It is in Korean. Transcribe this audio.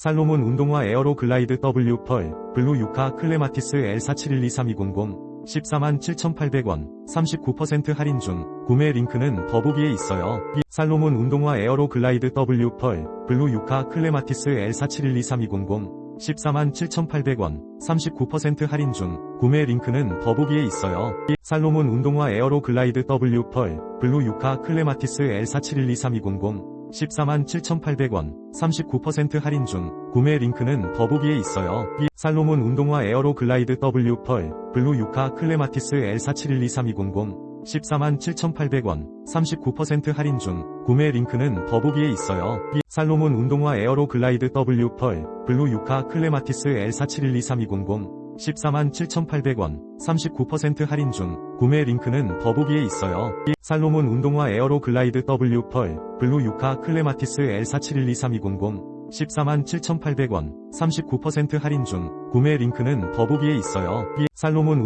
살로몬 운동화 에어로 글라이드 W 펄 블루 유카 클레마티스 L47123200 14만 7,800원 39% 할인 중 구매 링크는 더보기에 있어요. 살로몬 운동화 에어로 글라이드 W 펄 블루 유카 클레마티스 L47123200 14만 7,800원 39% 할인 중 구매 링크는 더보기에 있어요. 살로몬 운동화 에어로 글라이드 W 펄 블루 유카 클레마티스 L47123200 14만 7,800원 39% 할인 중 구매 링크는 더보기에 있어요. 살로몬 운동화 에어로 글라이드 W 펄 블루 유카 클레마티스 L47123200 14만 7,800원 39% 할인 중 구매 링크는 더보기에 있어요. 살로몬 운동화 에어로 글라이드 W 펄 블루 유카 클레마티스 L47123200 14만 7,800원 39% 할인 중 구매 링크는 더보기에 있어요. 살로몬 운동화 에어로 글라이드 W 펄 블루 유카 클레마티스 L47123200 14만 7,800원 39% 할인 중 구매 링크는 더보기에 있어요. 살로몬